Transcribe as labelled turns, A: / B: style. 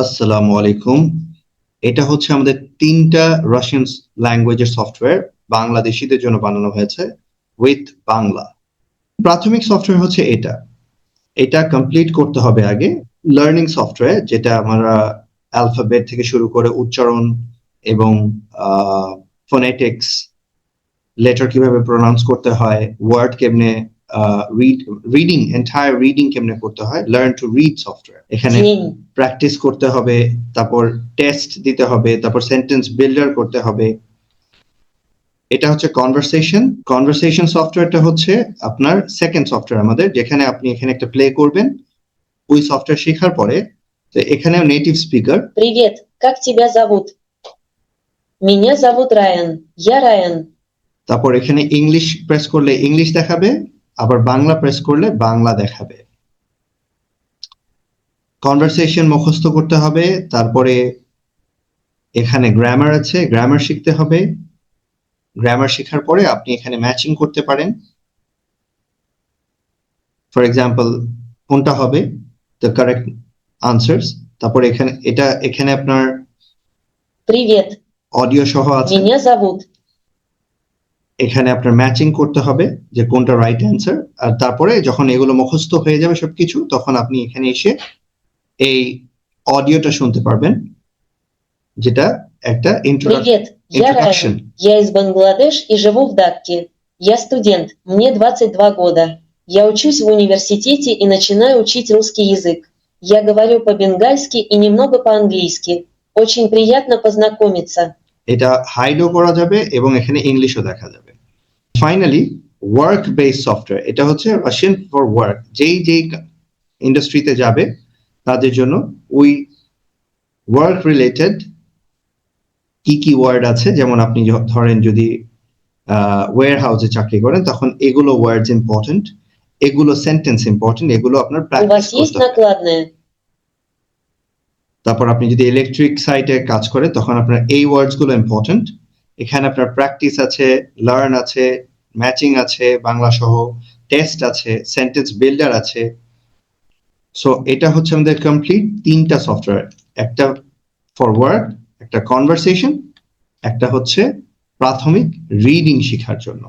A: আসসালামু আলাইকুম। এটা হচ্ছে আমাদের তিনটা রাশিয়ান ল্যাঙ্গুয়েজের সফটওয়্যার বাংলাদেশিদের জন্য বানানো হয়েছে উইথ বাংলা। প্রাথমিক সফটওয়্যার হচ্ছে এটা। এটা কমপ্লিট করতে হবে আগে লার্নিং সফটওয়্যার যেটা আমরা অ্যালফাবেট থেকে শুরু করে উচ্চারণ এবং ফোনেটিক্স লেটার কীভাবে প্রোনাউন্স করতে হয় ওয়ার্ড কেমনে রিড রিডিং এন্টায়ার রিডিং কেমনে করতে হয় লার্ন টু রিড সফটওয়্যার এখানে
B: День.
A: প্র্যাকটিস করতে হবে তারপর টেস্ট দিতে হবে তারপর সেন্টেন্স বিল্ডার করতে হবে এটা হচ্ছে কনভারসেশন কনভারসেশন সফটওয়্যারটা হচ্ছে আপনার সেকেন্ড সফটওয়্যার আমাদের যেখানে আপনি এখানে একটা প্লে করবেন ওই সফটওয়্যার শেখার পরে তো এখানেও নেটিভ স্পিকার
B: Привет, как тебя зовут? Меня зовут Райан. Я Райан.
A: তারপর এখানে ইংলিশ প্রেস করলে ইংলিশ দেখাবে আবার বাংলা প্রেস করলে বাংলা দেখাবে কনভারসেশন মুখস্থ করতে হবে তারপরে এখানে গ্রামার আছে গ্রামার শিখতে হবে গ্রামার শেখার পরে আপনি এখানে ম্যাচিং করতে পারেন ফর এক্সাম্পল কোনটা হবে দ্য কারেক্ট আনসার্স তারপরে এখানে এটা এখানে আপনার
B: Привет,
A: অডিও সহ আছে
B: меня зовут.
A: এখানে আপনার ম্যাচিং করতে হবে যে কোনটা রাইট অ্যান্সার আর তারপরে যখন এগুলো মুখস্থ হয়ে যাবে সবকিছু তখন আপনি এখানে এসে এই অডিওটা শুনতে পারবেন যেটা একটা ইন্ট্রোডাকশন
B: Привет, я
A: Introduction.
B: Райан. Я из Бангладеш и живу в Дакке. Я студент, мне 22 года. Я учусь в университете и начинаю учить русский язык. Я говорю по-бенгальски и немного по-английски. Очень приятно познакомиться.
A: এটা হাইডও করা যাবে এবং এখানে ইংলিশও দেখা যাবে। ফাইনালি ওয়ার্ক বেস সফটওয়্যার এটা হচ্ছে রাশিয়ান ফর ওয়ার্ক যেই যেই ইন্ডাস্ট্রিতে যাবে তাদের জন্য ওই ওয়ার্ক রিলেটেড কি কি ওয়ার্ড আছে? যেমন আপনি ধরেন যদি ওয়ার হাউসে চাকরি করেন তখন এগুলো ওয়ার্ডস ইম্পর্টেন্ট এগুলো সেন্টেন্স ইম্পর্টেন্ট এগুলো আপনার প্র্যাকটিস করতে তারপর আপনি যদি ইলেকট্রিক সাইটে কাজ করে, তখন আপনার এই ওয়ার্ডসগুলো ইম্পর্টেন্ট এখানে আপনার প্র্যাকটিস আছে লার্ন আছে ম্যাচিং আছে, বাংলা সহ টেস্ট আছে সেন্টেন্স বিল্ডার আছে। সো এটা হচ্ছে আমাদের কমপ্লিট তিনটা সফটওয়্যার একটা ফর ওয়ার্ক একটা কনভারসেশন একটা হচ্ছে প্রাথমিক রিডিং শেখার জন্য।